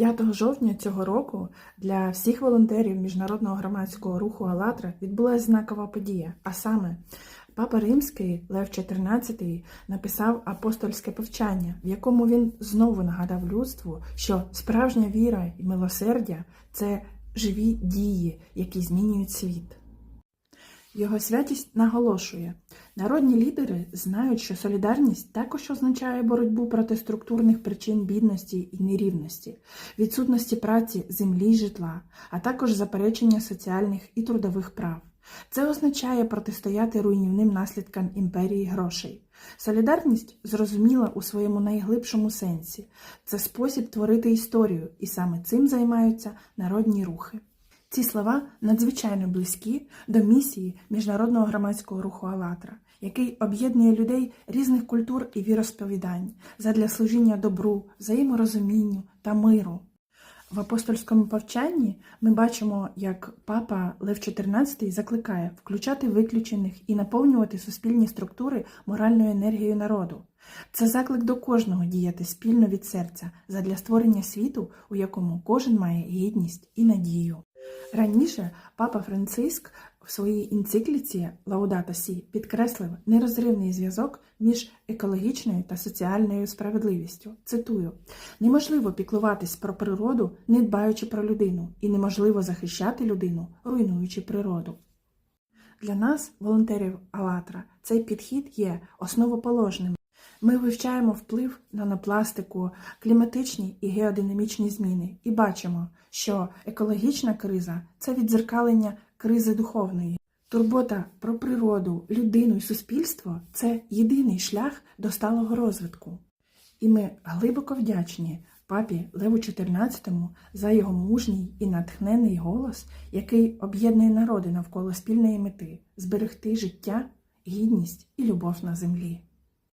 5 жовтня цього року для всіх волонтерів міжнародного громадського руху «АЛЛАТРА» відбулася знакова подія, а саме Папа Римський Лев XIV написав апостольське повчання, в якому він знову нагадав людству, що справжня віра і милосердя це живі дії, які змінюють світ. Його святість наголошує, народні лідери знають, що солідарність також означає боротьбу проти структурних причин бідності і нерівності, відсутності праці, землі житла, а також заперечення соціальних і трудових прав. Це означає протистояти руйнівним наслідкам імперії грошей. Солідарність зрозуміла у своєму найглибшому сенсі. Це спосіб творити історію, і саме цим займаються народні рухи. Ці слова надзвичайно близькі до місії міжнародного громадського руху «АЛЛАТРА», який об'єднує людей різних культур і віросповідань задля служіння добру, взаєморозумінню та миру. В апостольському повчанні ми бачимо, як папа Лев XIV закликає включати виключених і наповнювати суспільні структури моральною енергією народу. Це заклик до кожного діяти спільно від серця задля створення світу, у якому кожен має гідність і надію. Раніше папа Франциск в своїй енцикліці Лаудата Сі підкреслив нерозривний зв'язок між екологічною та соціальною справедливістю. Цитую: неможливо піклуватись про природу, не дбаючи про людину, і неможливо захищати людину, руйнуючи природу. Для нас, волонтерів «АЛЛАТРА», цей підхід є основоположним. Ми вивчаємо вплив нанопластику, кліматичні і геодинамічні зміни і бачимо, що екологічна криза це відзеркалення кризи духовної. Турбота про природу, людину і суспільство це єдиний шлях до сталого розвитку. І ми глибоко вдячні папі Леву XIV за його мужній і натхнений голос, який об'єднує народи навколо спільної мети зберегти життя, гідність і любов на землі.